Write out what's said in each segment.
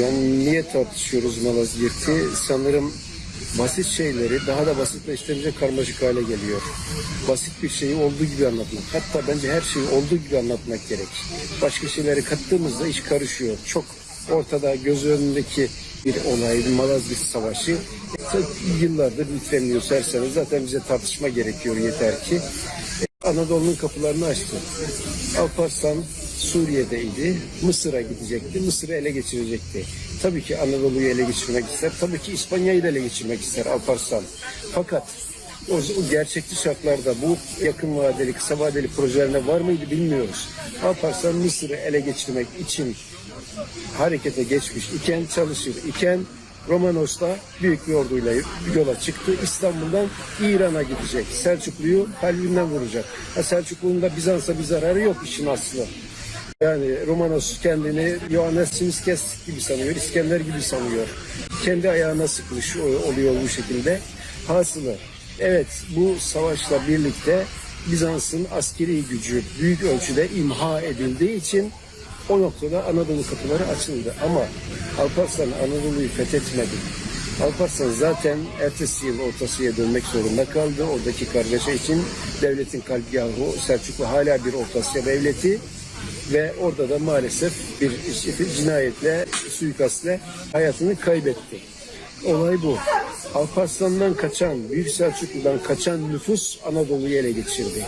Yani niye tartışıyoruz Malazgirt'i? Sanırım basit şeyleri daha da basitleştirince karmaşık hale geliyor. Basit bir şeyi olduğu gibi anlatmak. Hatta bence her şeyi olduğu gibi anlatmak gerek. Başka şeyleri kattığımızda iş karışıyor. Çok ortada göz önündeki bir olay, bir Malazgirt Savaşı. Yıllardır lütfenliyor serseniz zaten bize tartışma gerekiyor yeter ki. Anadolu'nun kapılarını açtı. Alparslan Suriye'deydi. Mısır'a gidecekti. Mısır'ı ele geçirecekti. Tabii ki Anadolu'yu ele geçirmek ister. Tabii ki İspanya'yı da ele geçirmek ister Alparslan. Fakat o, o gerçekçi şartlarda bu yakın vadeli, kısa vadeli projelerine var mıydı bilmiyoruz. Alparslan Mısır'ı ele geçirmek için harekete geçmiş iken çalışır iken Romanos'ta büyük bir orduyla yola çıktı. İstanbul'dan İran'a gidecek. Selçuklu'yu kalbinden vuracak. Ha, Selçuklu'nun da Bizans'a bir zararı yok işin aslı. Yani Romanos kendini Johannes Simiskes gibi sanıyor, İskender gibi sanıyor. Kendi ayağına sıkmış oluyor bu şekilde. Hasılı, evet bu savaşla birlikte Bizans'ın askeri gücü büyük ölçüde imha edildiği için o noktada Anadolu kapıları açıldı. Ama Alparslan Anadolu'yu fethetmedi. Alparslan zaten ertesi yıl Orta Asya'ya dönmek zorunda kaldı. Oradaki kargaşa için devletin kalbiyahı Selçuklu hala bir Orta devleti ve orada da maalesef bir cinayetle, suikastle hayatını kaybetti. Olay bu. Alparslan'dan kaçan, Büyük Selçuklu'dan kaçan nüfus Anadolu'yu ele geçirdi.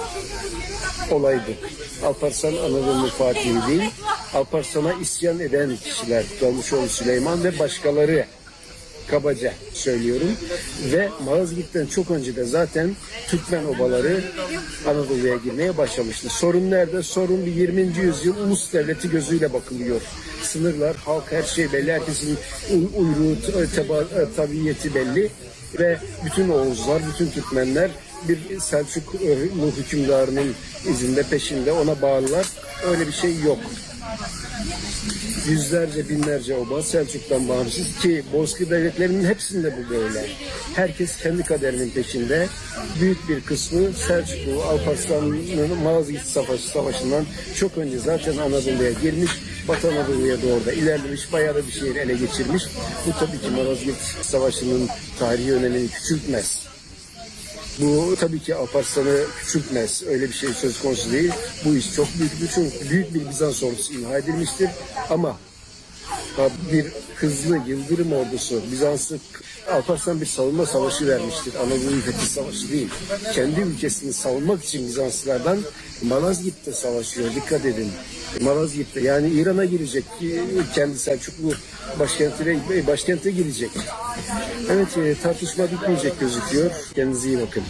Olay bu. Alparslan Anadolu'nun fatihi değil, Alparslan'a isyan eden kişiler, Dalmışoğlu Süleyman ve başkaları kabaca söylüyorum. Ve Malazgirt'ten çok önce de zaten Türkmen obaları Anadolu'ya girmeye başlamıştı. Sorun nerede? Sorun bir 20. yüzyıl ulus devleti gözüyle bakılıyor. Sınırlar, halk her şey belli. Herkesin uy- uyruğu, t- teba, e, tabiyeti belli. Ve bütün Oğuzlar, bütün Türkmenler bir Selçuklu hükümdarının izinde peşinde ona bağlılar. Öyle bir şey yok yüzlerce binlerce oba Selçuk'tan bağımsız ki Bozkır devletlerinin hepsinde bu böyle. Herkes kendi kaderinin peşinde. Büyük bir kısmı Selçuklu, Alparslan'ın Malazgirt Savaşı Savaşı'ndan çok önce zaten Anadolu'ya girmiş. Batı Anadolu'ya doğru da ilerlemiş. Bayağı da bir şehir ele geçirmiş. Bu tabii ki Malazgirt Savaşı'nın tarihi önemini küçültmez. Bu tabii ki Alparslan'ı küçültmez. Öyle bir şey söz konusu değil. Bu iş çok büyük bir, çok büyük bir Bizans ordusu imha edilmiştir. Ama bir hızlı Yıldırım ordusu Bizans'ı Alparslan bir savunma savaşı vermiştir. Anadolu fethi savaşı değil. Kendi ülkesini savunmak için Bizanslılardan Malazgirt'te savaşıyor. Dikkat edin. Malazgirt'te yani İran'a girecek. Kendi Selçuklu başkentine, başkente girecek. Evet e, tartışma bitmeyecek gözüküyor. Kendinize iyi bakın.